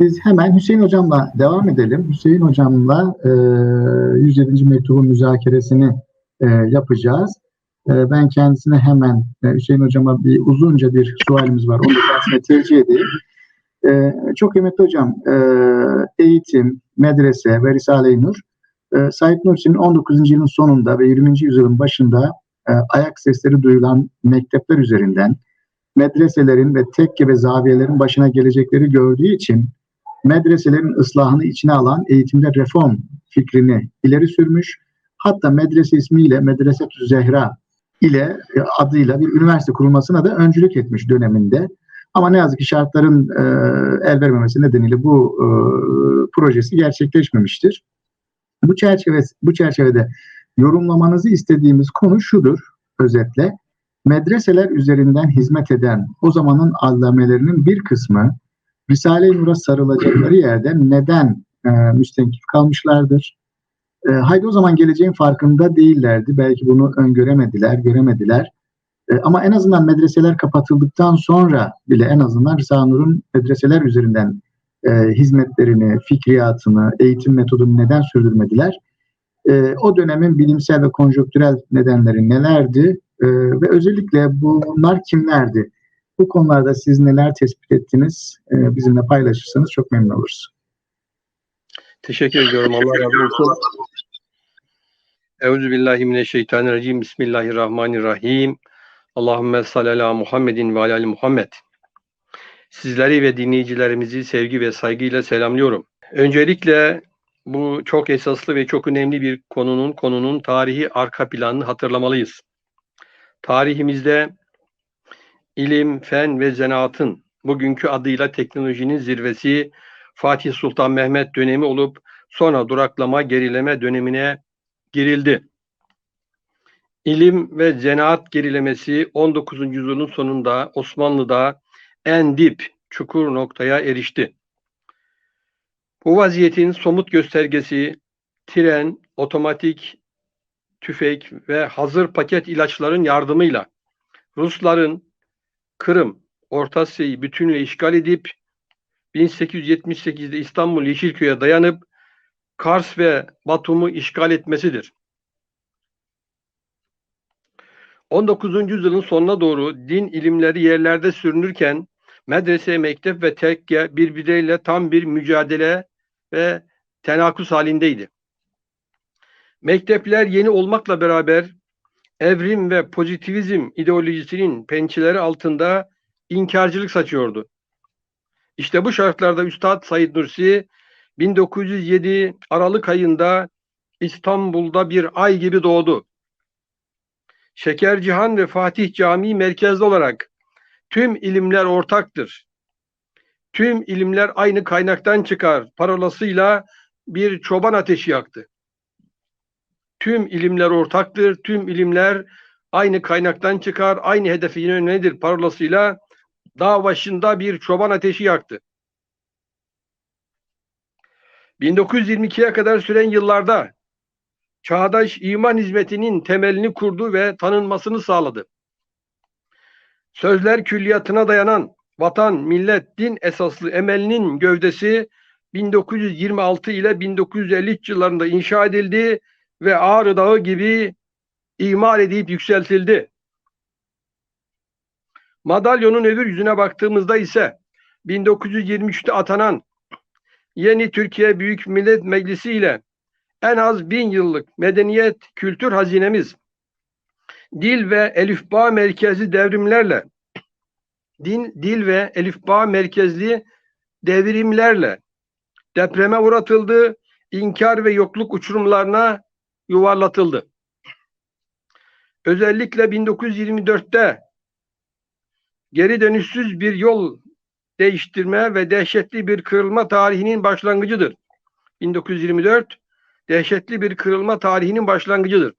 Biz hemen Hüseyin Hocam'la devam edelim. Hüseyin Hocam'la e, 107. mektubun müzakeresini e, yapacağız. E, ben kendisine hemen e, Hüseyin Hocam'a bir uzunca bir sualimiz var. Onu da kendisine tercih edeyim. E, çok kıymetli hocam, e, eğitim, medrese ve Risale-i Nur, e, Said Nursi'nin 19. yılın sonunda ve 20. yüzyılın başında e, ayak sesleri duyulan mektepler üzerinden medreselerin ve tekke ve zaviyelerin başına gelecekleri gördüğü için medreselerin ıslahını içine alan eğitimde reform fikrini ileri sürmüş. Hatta medrese ismiyle Medresetü Zehra ile e, adıyla bir üniversite kurulmasına da öncülük etmiş döneminde. Ama ne yazık ki şartların e, el vermemesi nedeniyle bu e, projesi gerçekleşmemiştir. Bu çerçeve bu çerçevede yorumlamanızı istediğimiz konu şudur özetle. Medreseler üzerinden hizmet eden o zamanın allamelerinin bir kısmı Risale-i Nur'a sarılacakları yerden neden e, müstenkif kalmışlardır? E, haydi o zaman geleceğin farkında değillerdi. Belki bunu öngöremediler, göremediler. E, ama en azından medreseler kapatıldıktan sonra bile en azından Risale-i Nur'un medreseler üzerinden e, hizmetlerini, fikriyatını, eğitim metodunu neden sürdürmediler? E, o dönemin bilimsel ve konjonktürel nedenleri nelerdi? E, ve özellikle bunlar kimlerdi? Bu konularda siz neler tespit ettiniz? E, bizimle paylaşırsanız çok memnun oluruz. Teşekkür ediyorum. Allah razı olsun. Euzubillahimineşşeytanirracim. Bismillahirrahmanirrahim. Allahümme salli ala Muhammedin ve alali Muhammed. Sizleri ve dinleyicilerimizi sevgi ve saygıyla selamlıyorum. Öncelikle bu çok esaslı ve çok önemli bir konunun konunun tarihi arka planını hatırlamalıyız. Tarihimizde ilim, fen ve zanaatın bugünkü adıyla teknolojinin zirvesi Fatih Sultan Mehmet dönemi olup sonra duraklama, gerileme dönemine girildi. İlim ve zanaat gerilemesi 19. yüzyılın sonunda Osmanlı'da en dip çukur noktaya erişti. Bu vaziyetin somut göstergesi tren, otomatik tüfek ve hazır paket ilaçların yardımıyla Rusların Kırım, Orta Asya'yı bütünüyle işgal edip 1878'de İstanbul Yeşilköy'e dayanıp Kars ve Batum'u işgal etmesidir. 19. yüzyılın sonuna doğru din ilimleri yerlerde sürünürken medrese, mektep ve tekke birbirleriyle tam bir mücadele ve tenakus halindeydi. Mektepler yeni olmakla beraber evrim ve pozitivizm ideolojisinin pençeleri altında inkarcılık saçıyordu. İşte bu şartlarda Üstad Said Nursi 1907 Aralık ayında İstanbul'da bir ay gibi doğdu. Şekercihan ve Fatih Camii merkezli olarak tüm ilimler ortaktır. Tüm ilimler aynı kaynaktan çıkar parolasıyla bir çoban ateşi yaktı. Tüm ilimler ortaktır, tüm ilimler aynı kaynaktan çıkar, aynı hedefe yönelidir parolasıyla dağ başında bir çoban ateşi yaktı. 1922'ye kadar süren yıllarda çağdaş iman hizmetinin temelini kurdu ve tanınmasını sağladı. Sözler külliyatına dayanan vatan, millet, din esaslı emelinin gövdesi 1926 ile 1953 yıllarında inşa edildi ve Ağrı Dağı gibi imar edip yükseltildi. Madalyonun öbür yüzüne baktığımızda ise 1923'te atanan yeni Türkiye Büyük Millet Meclisi ile en az bin yıllık medeniyet kültür hazinemiz dil ve elifba merkezli devrimlerle din, dil ve elifba merkezli devrimlerle depreme uğratıldı, inkar ve yokluk uçurumlarına yuvarlatıldı. Özellikle 1924'te geri dönüşsüz bir yol değiştirme ve dehşetli bir kırılma tarihinin başlangıcıdır. 1924 dehşetli bir kırılma tarihinin başlangıcıdır.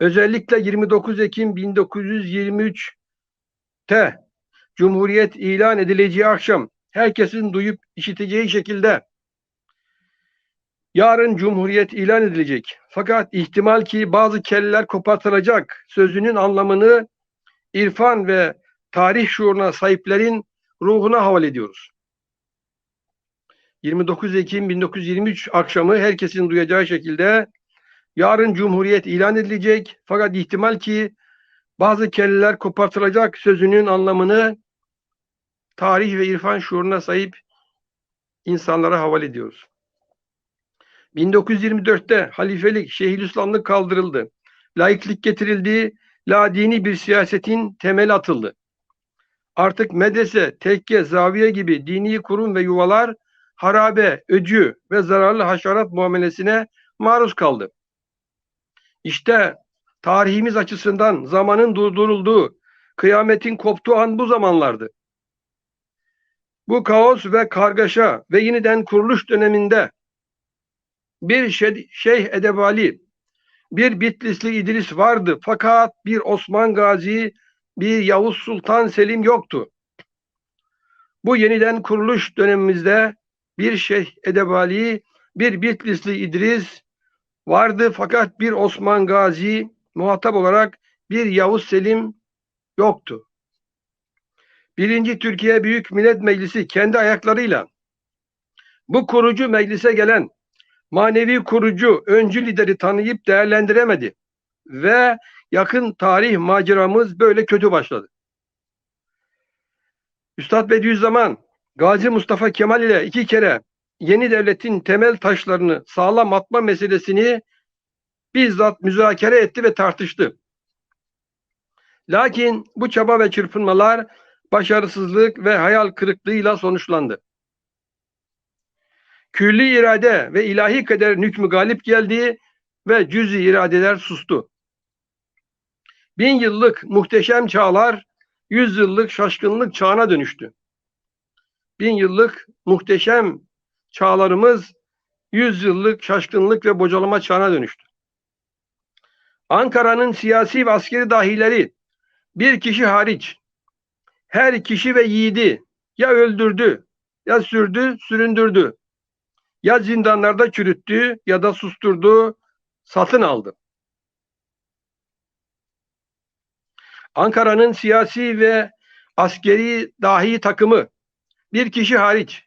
Özellikle 29 Ekim 1923'te Cumhuriyet ilan edileceği akşam herkesin duyup işiteceği şekilde yarın Cumhuriyet ilan edilecek. Fakat ihtimal ki bazı kelleler kopartılacak sözünün anlamını irfan ve tarih şuuruna sahiplerin ruhuna havale ediyoruz. 29 Ekim 1923 akşamı herkesin duyacağı şekilde yarın Cumhuriyet ilan edilecek fakat ihtimal ki bazı kelleler kopartılacak sözünün anlamını tarih ve irfan şuuruna sahip insanlara havale ediyoruz. 1924'te halifelik, Şeyhülislamlık kaldırıldı. Laiklik getirildi. La dini bir siyasetin temeli atıldı. Artık medrese, tekke, zaviye gibi dini kurum ve yuvalar harabe, öcü ve zararlı haşerat muamelesine maruz kaldı. İşte tarihimiz açısından zamanın durdurulduğu, kıyametin koptuğu an bu zamanlardı. Bu kaos ve kargaşa ve yeniden kuruluş döneminde bir şe- Şeyh Edebali, bir Bitlisli İdris vardı fakat bir Osman Gazi, bir Yavuz Sultan Selim yoktu. Bu yeniden kuruluş dönemimizde bir Şeyh Edebali, bir Bitlisli İdris vardı fakat bir Osman Gazi muhatap olarak bir Yavuz Selim yoktu. Birinci Türkiye Büyük Millet Meclisi kendi ayaklarıyla bu kurucu meclise gelen manevi kurucu, öncü lideri tanıyıp değerlendiremedi. Ve yakın tarih maceramız böyle kötü başladı. Üstad Bediüzzaman, Gazi Mustafa Kemal ile iki kere yeni devletin temel taşlarını sağlam atma meselesini bizzat müzakere etti ve tartıştı. Lakin bu çaba ve çırpınmalar başarısızlık ve hayal kırıklığıyla sonuçlandı. Külli irade ve ilahi kader hükmü galip geldi ve cüz-i iradeler sustu. Bin yıllık muhteşem çağlar yüz yıllık şaşkınlık çağına dönüştü. Bin yıllık muhteşem çağlarımız yüz yıllık şaşkınlık ve bocalama çağına dönüştü. Ankara'nın siyasi ve askeri dahileri bir kişi hariç her kişi ve yiğidi ya öldürdü ya sürdü süründürdü ya zindanlarda çürüttü ya da susturdu satın aldı. Ankara'nın siyasi ve askeri dahi takımı bir kişi hariç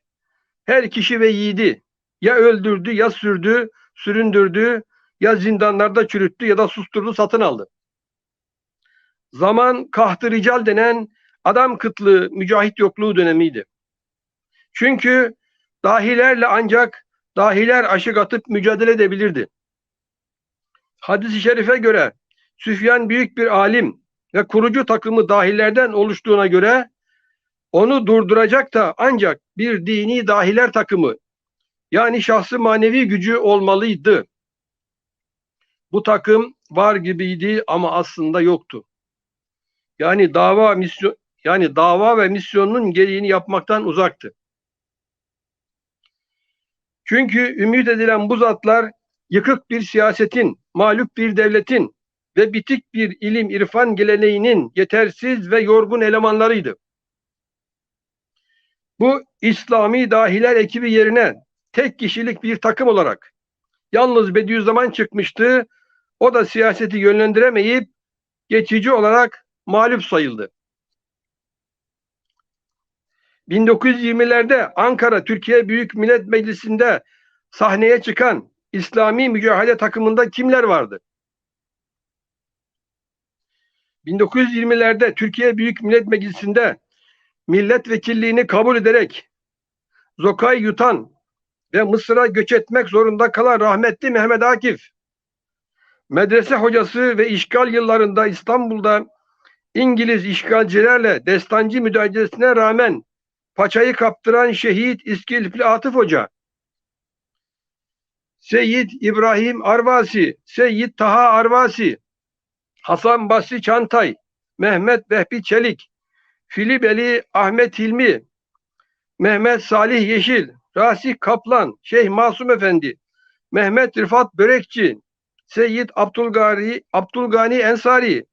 her kişi ve yiğidi ya öldürdü ya sürdü, süründürdü ya zindanlarda çürüttü ya da susturdu satın aldı. Zaman kahtı rical denen adam kıtlığı, mücahit yokluğu dönemiydi. Çünkü dahilerle ancak dahiler aşık atıp mücadele edebilirdi. Hadis-i şerife göre Süfyan büyük bir alim ve kurucu takımı dahilerden oluştuğuna göre onu durduracak da ancak bir dini dahiler takımı yani şahsı manevi gücü olmalıydı. Bu takım var gibiydi ama aslında yoktu. Yani dava misyon yani dava ve misyonunun gereğini yapmaktan uzaktı. Çünkü ümit edilen bu zatlar yıkık bir siyasetin, mağlup bir devletin ve bitik bir ilim irfan geleneğinin yetersiz ve yorgun elemanlarıydı. Bu İslami dahiler ekibi yerine tek kişilik bir takım olarak yalnız Bediüzzaman çıkmıştı. O da siyaseti yönlendiremeyip geçici olarak mağlup sayıldı. 1920'lerde Ankara Türkiye Büyük Millet Meclisi'nde sahneye çıkan İslami mücadele takımında kimler vardı? 1920'lerde Türkiye Büyük Millet Meclisi'nde milletvekilliğini kabul ederek Zokay yutan ve Mısır'a göç etmek zorunda kalan rahmetli Mehmet Akif, medrese hocası ve işgal yıllarında İstanbul'da İngiliz işgalcilerle destancı müdahalesine rağmen paçayı kaptıran şehit İskilipli Atıf Hoca, Seyyid İbrahim Arvasi, Seyyid Taha Arvasi, Hasan Basri Çantay, Mehmet Vehbi Çelik, Filibeli Ahmet Hilmi, Mehmet Salih Yeşil, Rasih Kaplan, Şeyh Masum Efendi, Mehmet Rıfat Börekçi, Seyyid Abdülgani, Abdülgani Ensari,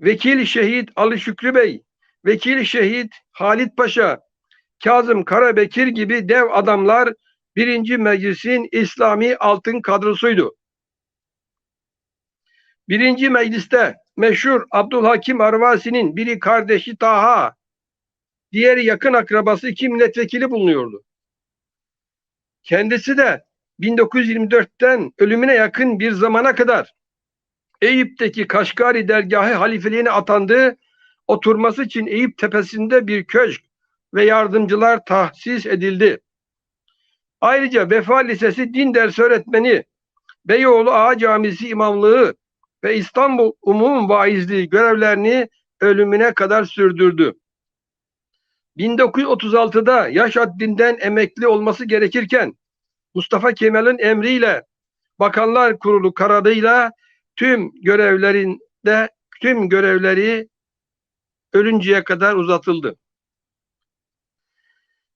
Vekil Şehit Ali Şükrü Bey, Vekil Şehit Halit Paşa, Kazım Karabekir gibi dev adamlar birinci meclisin İslami altın kadrosuydu. Birinci mecliste meşhur Abdülhakim Arvasi'nin biri kardeşi Taha, diğeri yakın akrabası iki milletvekili bulunuyordu. Kendisi de 1924'ten ölümüne yakın bir zamana kadar Eyüp'teki Kaşgari dergahı halifeliğine atandı. Oturması için Eyüp tepesinde bir köşk ve yardımcılar tahsis edildi. Ayrıca Vefa Lisesi din dersi öğretmeni, Beyoğlu Ağa Camisi imamlığı ve İstanbul Umum Vaizliği görevlerini ölümüne kadar sürdürdü. 1936'da yaş haddinden emekli olması gerekirken Mustafa Kemal'in emriyle Bakanlar Kurulu kararıyla tüm görevlerinde tüm görevleri ölünceye kadar uzatıldı.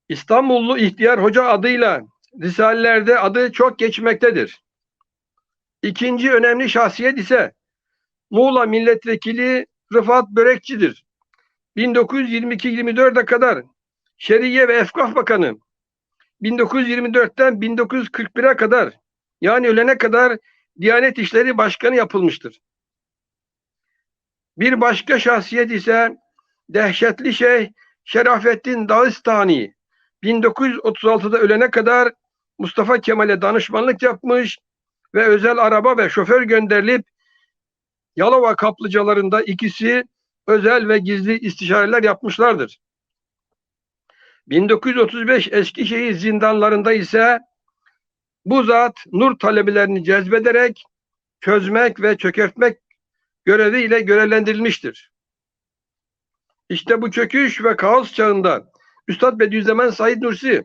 İstanbullu İhtiyar Hoca adıyla Risalelerde adı çok geçmektedir. İkinci önemli şahsiyet ise Muğla Milletvekili Rıfat Börekçi'dir. 1922-24'e kadar Şeriye ve Efkaf Bakanı, 1924'ten 1941'e kadar yani ölene kadar Diyanet İşleri Başkanı yapılmıştır. Bir başka şahsiyet ise dehşetli şey Şerafettin Dağıstani 1936'da ölene kadar Mustafa Kemal'e danışmanlık yapmış ve özel araba ve şoför gönderilip Yalova kaplıcalarında ikisi özel ve gizli istişareler yapmışlardır. 1935 Eskişehir zindanlarında ise bu zat nur talebelerini cezbederek çözmek ve çökertmek göreviyle görevlendirilmiştir. İşte bu çöküş ve kaos çağında Üstad Bediüzzaman Said Nursi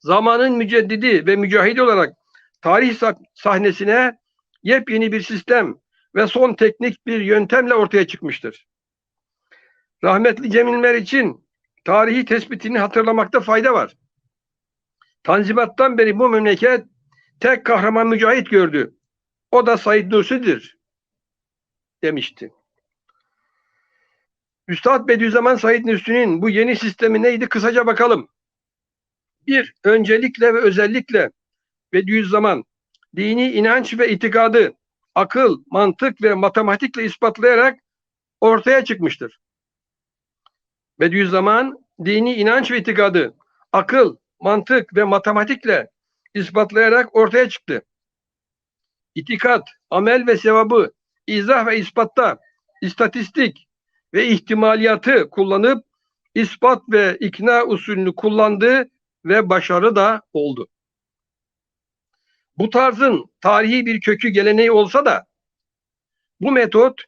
zamanın müceddidi ve mücahidi olarak tarih sah- sahnesine yepyeni bir sistem ve son teknik bir yöntemle ortaya çıkmıştır. Rahmetli Cemil Meriç'in tarihi tespitini hatırlamakta fayda var. Tanzimattan beri bu memleket tek kahraman mücahit gördü. O da Said Nursi'dir demişti. Üstad Bediüzzaman Said Nursi'nin bu yeni sistemi neydi kısaca bakalım. Bir, öncelikle ve özellikle Bediüzzaman dini inanç ve itikadı akıl, mantık ve matematikle ispatlayarak ortaya çıkmıştır. Bediüzzaman dini inanç ve itikadı akıl, mantık ve matematikle ispatlayarak ortaya çıktı. İtikat, amel ve sevabı, izah ve ispatta, istatistik ve ihtimaliyatı kullanıp ispat ve ikna usulünü kullandı ve başarı da oldu. Bu tarzın tarihi bir kökü geleneği olsa da bu metot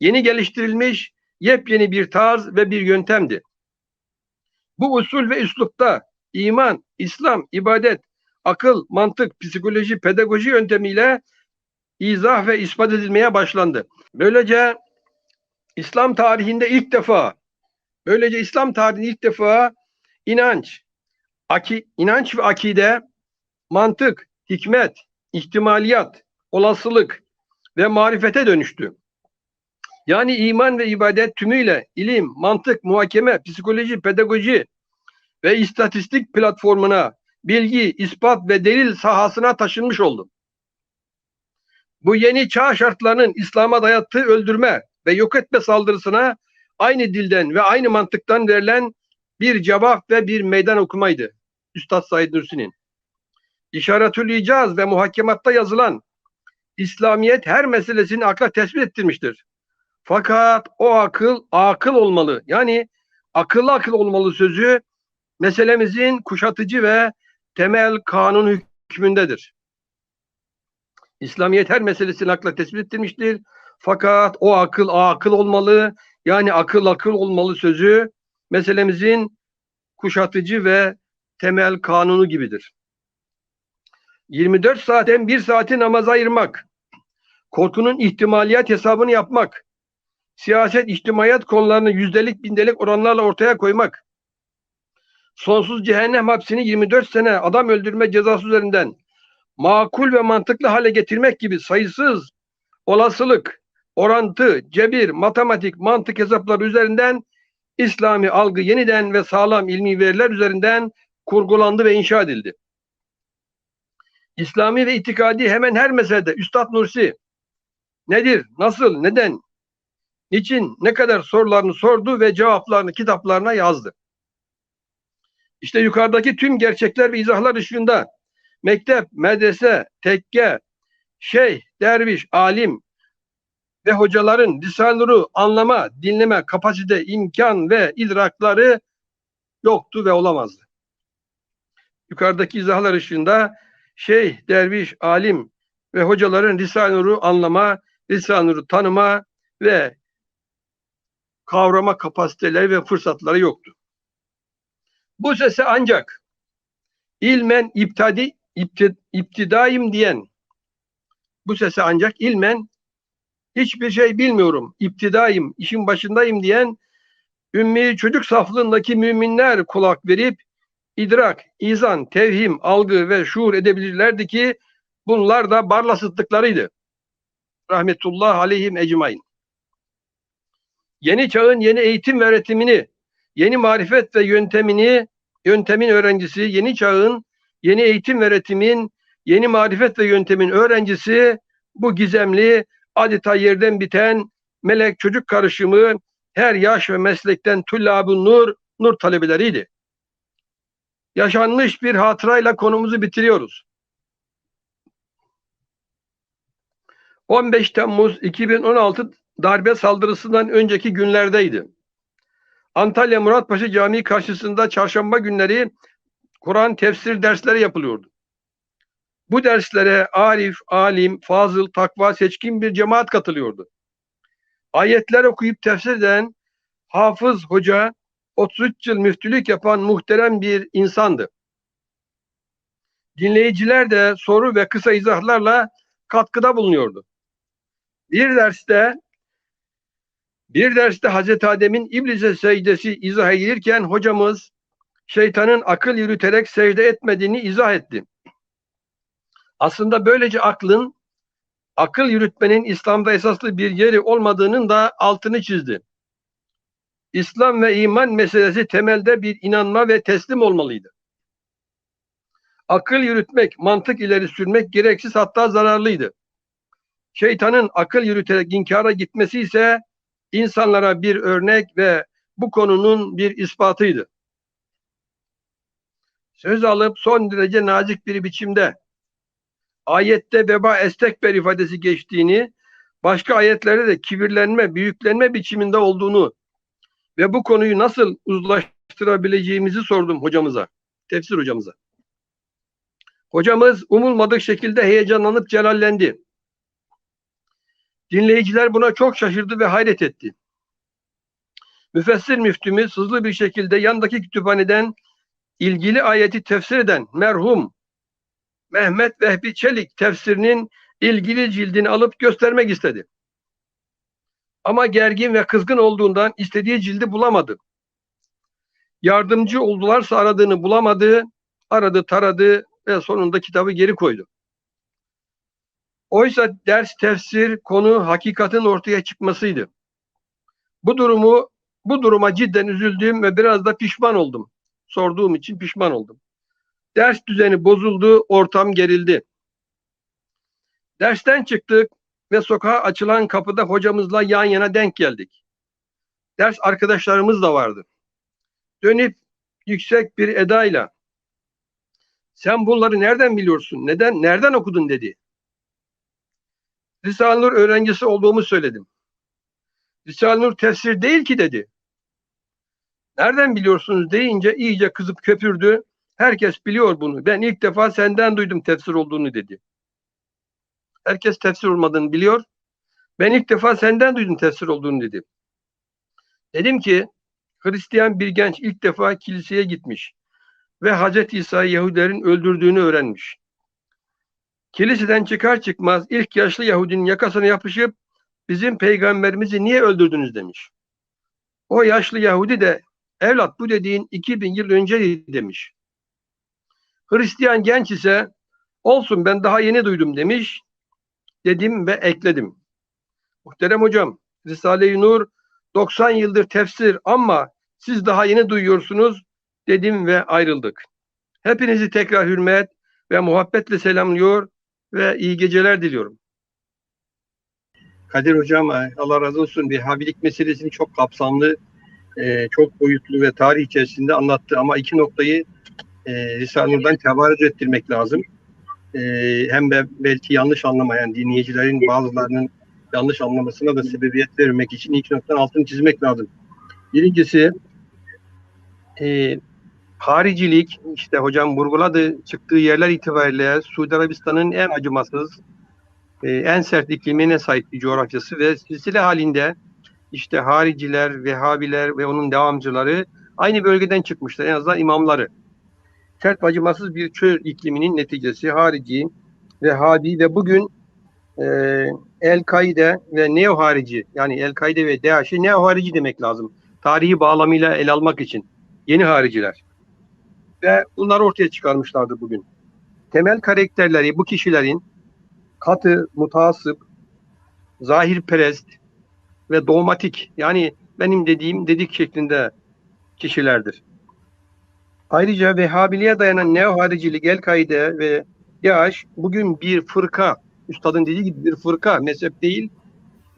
yeni geliştirilmiş yepyeni bir tarz ve bir yöntemdi. Bu usul ve üslupta iman, İslam, ibadet, akıl, mantık, psikoloji, pedagoji yöntemiyle izah ve ispat edilmeye başlandı. Böylece İslam tarihinde ilk defa böylece İslam tarihinde ilk defa inanç, aki, inanç ve akide, mantık, hikmet, ihtimaliyat, olasılık ve marifete dönüştü. Yani iman ve ibadet tümüyle ilim, mantık, muhakeme, psikoloji, pedagoji ve istatistik platformuna, bilgi, ispat ve delil sahasına taşınmış oldu. Bu yeni çağ şartlarının İslam'a dayattığı öldürme ve yok etme saldırısına aynı dilden ve aynı mantıktan verilen bir cevap ve bir meydan okumaydı. Üstad Said Nursi'nin. İşaretül İcaz ve muhakkematta yazılan İslamiyet her meselesini akla tespit ettirmiştir. Fakat o akıl akıl olmalı. Yani akıllı akıl olmalı sözü meselemizin kuşatıcı ve temel kanun hükmündedir. İslamiyet her meselesini akla tespit ettirmiştir. Fakat o akıl akıl olmalı. Yani akıl akıl olmalı sözü meselemizin kuşatıcı ve temel kanunu gibidir. 24 saatten bir saati namaza ayırmak, korkunun ihtimaliyat hesabını yapmak, siyaset, içtimaiyat konularını yüzdelik, bindelik oranlarla ortaya koymak, sonsuz cehennem hapsini 24 sene adam öldürme cezası üzerinden makul ve mantıklı hale getirmek gibi sayısız olasılık, orantı, cebir, matematik, mantık hesapları üzerinden İslami algı yeniden ve sağlam ilmi veriler üzerinden kurgulandı ve inşa edildi. İslami ve itikadi hemen her meselede Üstad Nursi nedir, nasıl, neden, niçin, ne kadar sorularını sordu ve cevaplarını kitaplarına yazdı. İşte yukarıdaki tüm gerçekler ve izahlar ışığında mektep, medrese, tekke, şeyh, derviş, alim ve hocaların lisanuru anlama, dinleme, kapasite, imkan ve idrakları yoktu ve olamazdı. Yukarıdaki izahlar ışığında şeyh, derviş, alim ve hocaların lisanuru anlama, lisanuru tanıma ve kavrama kapasiteleri ve fırsatları yoktu. Bu sese ancak ilmen iptadi, iptidaim diyen bu sese ancak ilmen hiçbir şey bilmiyorum, iptidaim, işin başındayım diyen ümmi çocuk saflığındaki müminler kulak verip idrak, izan, tevhim, algı ve şuur edebilirlerdi ki bunlar da barlasıttıklarıydı. Rahmetullah aleyhim ecmain. Yeni çağın yeni eğitim ve öğretimini, yeni marifet ve yöntemini, yöntemin öğrencisi, yeni çağın yeni eğitim ve öğretimin, yeni marifet ve yöntemin öğrencisi bu gizemli, adeta yerden biten melek çocuk karışımı her yaş ve meslekten tullabun nur, nur talebeleriydi. Yaşanmış bir hatırayla konumuzu bitiriyoruz. 15 Temmuz 2016 darbe saldırısından önceki günlerdeydi. Antalya Muratpaşa Camii karşısında çarşamba günleri Kur'an tefsir dersleri yapılıyordu. Bu derslere arif, alim, fazıl, takva, seçkin bir cemaat katılıyordu. Ayetler okuyup tefsir eden Hafız Hoca 33 yıl müftülük yapan muhterem bir insandı. Dinleyiciler de soru ve kısa izahlarla katkıda bulunuyordu. Bir derste bir derste Hazreti Adem'in iblise secdesi izah edilirken hocamız şeytanın akıl yürüterek secde etmediğini izah etti. Aslında böylece aklın akıl yürütmenin İslam'da esaslı bir yeri olmadığının da altını çizdi. İslam ve iman meselesi temelde bir inanma ve teslim olmalıydı. Akıl yürütmek, mantık ileri sürmek gereksiz hatta zararlıydı. Şeytanın akıl yürüterek inkara gitmesi ise insanlara bir örnek ve bu konunun bir ispatıydı. Söz alıp son derece nazik bir biçimde ayette veba estekber ifadesi geçtiğini, başka ayetlerde de kibirlenme, büyüklenme biçiminde olduğunu ve bu konuyu nasıl uzlaştırabileceğimizi sordum hocamıza, tefsir hocamıza. Hocamız umulmadık şekilde heyecanlanıp celallendi. Dinleyiciler buna çok şaşırdı ve hayret etti. Müfessir müftümüz hızlı bir şekilde yandaki kütüphaneden ilgili ayeti tefsir eden merhum Mehmet Vehbi Çelik tefsirinin ilgili cildini alıp göstermek istedi. Ama gergin ve kızgın olduğundan istediği cildi bulamadı. Yardımcı oldularsa aradığını bulamadı, aradı taradı ve sonunda kitabı geri koydu. Oysa ders tefsir konu hakikatin ortaya çıkmasıydı. Bu durumu bu duruma cidden üzüldüm ve biraz da pişman oldum. Sorduğum için pişman oldum. Ders düzeni bozuldu, ortam gerildi. Dersten çıktık ve sokağa açılan kapıda hocamızla yan yana denk geldik. Ders arkadaşlarımız da vardı. Dönüp yüksek bir edayla sen bunları nereden biliyorsun? Neden? Nereden okudun dedi. Risale-i Nur öğrencisi olduğumu söyledim. Risale-i Nur tefsir değil ki dedi. Nereden biliyorsunuz deyince iyice kızıp köpürdü. Herkes biliyor bunu. Ben ilk defa senden duydum tefsir olduğunu dedi. Herkes tefsir olmadığını biliyor. Ben ilk defa senden duydum tefsir olduğunu dedi. Dedim ki Hristiyan bir genç ilk defa kiliseye gitmiş ve Hz. İsa'yı Yahudilerin öldürdüğünü öğrenmiş. Kiliseden çıkar çıkmaz ilk yaşlı Yahudinin yakasına yapışıp bizim peygamberimizi niye öldürdünüz demiş. O yaşlı Yahudi de evlat bu dediğin 2000 yıl önce demiş. Hristiyan genç ise olsun ben daha yeni duydum demiş. Dedim ve ekledim. Muhterem hocam Risale-i Nur 90 yıldır tefsir ama siz daha yeni duyuyorsunuz dedim ve ayrıldık. Hepinizi tekrar hürmet ve muhabbetle selamlıyor ve iyi geceler diliyorum. Kadir Hocam Allah razı olsun bir habilik meselesini çok kapsamlı e, çok boyutlu ve tarih içerisinde anlattı ama iki noktayı e, Risale-i Nur'dan tevarüz ettirmek lazım. E, hem de belki yanlış anlamayan dinleyicilerin bazılarının yanlış anlamasına da sebebiyet vermek için ilk noktanın altını çizmek lazım. Birincisi e, haricilik işte hocam vurguladı çıktığı yerler itibariyle Suudi Arabistan'ın en acımasız e, en sert iklimine sahip bir coğrafyası ve silsile halinde işte hariciler, Vehhabiler ve onun devamcıları aynı bölgeden çıkmışlar. En azından imamları. Sert acımasız bir çöl ikliminin neticesi harici, Vehhabi ve bugün e, El-Kaide ve Neo harici yani El-Kaide ve DAEŞ'i Neo harici demek lazım. Tarihi bağlamıyla ele almak için. Yeni hariciler. Ve bunları ortaya çıkarmışlardı bugün. Temel karakterleri bu kişilerin katı, mutasip, zahirperest ve dogmatik yani benim dediğim dedik şeklinde kişilerdir. Ayrıca Vehhabiliğe dayanan neo-haricilik, El-Kaide ve DAEŞ bugün bir fırka, üstadın dediği gibi bir fırka, mezhep değil,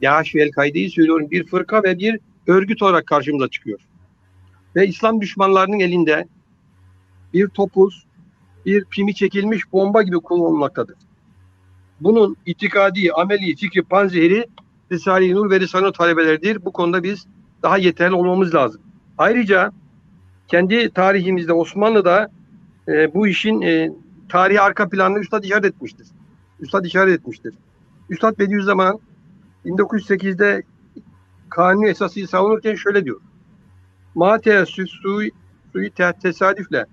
DAEŞ ve El-Kaide'yi söylüyorum, bir fırka ve bir örgüt olarak karşımıza çıkıyor. Ve İslam düşmanlarının elinde bir topuz, bir pimi çekilmiş bomba gibi kullanılmaktadır. Bunun itikadi, ameli, fikri, panzehri Risale-i Nur ve Risale-i Nur talebeleridir. Bu konuda biz daha yeterli olmamız lazım. Ayrıca kendi tarihimizde Osmanlı'da e, bu işin e, tarihi arka planını Üstad işaret etmiştir. Üstad işaret etmiştir. Üstad Bediüzzaman 1908'de kanuni esasıyı savunurken şöyle diyor. Ma teessüs sui, sui te- tesadüfle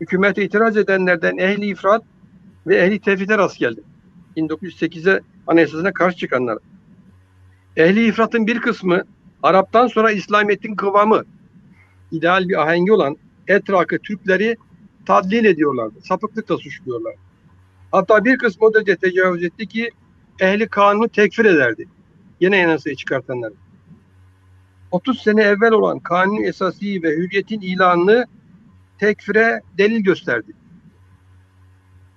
hükümete itiraz edenlerden ehli ifrat ve ehli tevhide rast geldi. 1908'e anayasasına karşı çıkanlar. Ehli ifratın bir kısmı Arap'tan sonra İslamiyet'in kıvamı ideal bir ahengi olan etrakı Türkleri tadlil ediyorlardı. Sapıklıkla suçluyorlar. Hatta bir kısmı o derece tecavüz etti ki ehli kanunu tekfir ederdi. Yine yanasayı çıkartanları. 30 sene evvel olan kanun esası ve hürriyetin ilanını tekfire delil gösterdi.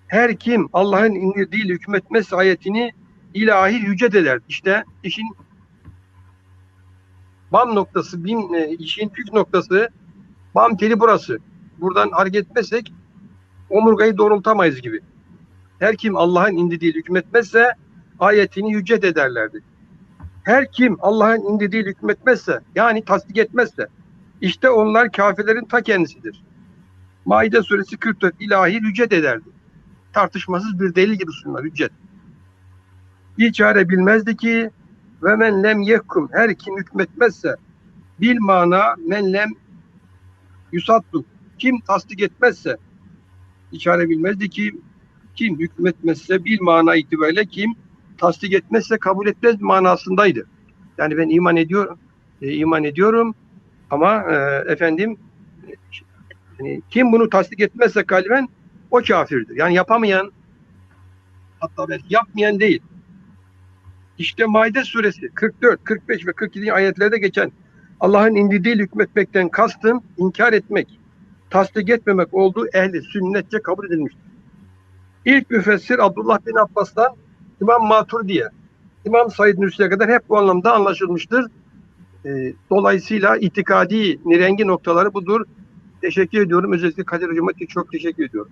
Her kim Allah'ın indirdiği hükmetmez ayetini ilahi hüccet eder. İşte işin bam noktası, bin, e, işin püf noktası bam teli burası. Buradan hareket etmezsek omurgayı doğrultamayız gibi. Her kim Allah'ın indirdiği hükmetmezse ayetini hüccet ederlerdi. Her kim Allah'ın indirdiği hükmetmezse yani tasdik etmezse işte onlar kafirlerin ta kendisidir. Maide suresi 44 ilahi hüccet ederdi. Tartışmasız bir delil gibi sunlar hüccet. Bir çare bilmezdi ki ve men lem yehkum her kim hükmetmezse bil mana men lem yusattu kim tasdik etmezse içare bilmezdi ki kim hükmetmezse bil mana itibariyle kim tasdik etmezse kabul etmez manasındaydı. Yani ben iman ediyorum, e, iman ediyorum ama e, efendim yani kim bunu tasdik etmezse kalben o kafirdir. Yani yapamayan hatta belki yapmayan değil. İşte Maide suresi 44, 45 ve 47 ayetlerde geçen Allah'ın indirdiği hükmetmekten kastım inkar etmek, tasdik etmemek olduğu ehli sünnetçe kabul edilmiştir. İlk müfessir Abdullah bin Abbas'tan İmam Maturdiye, İmam Said Nursi'ye kadar hep bu anlamda anlaşılmıştır. E, dolayısıyla itikadi nirengi noktaları budur. Teşekkür ediyorum. Özellikle Kadir Hocam'a çok teşekkür ediyorum.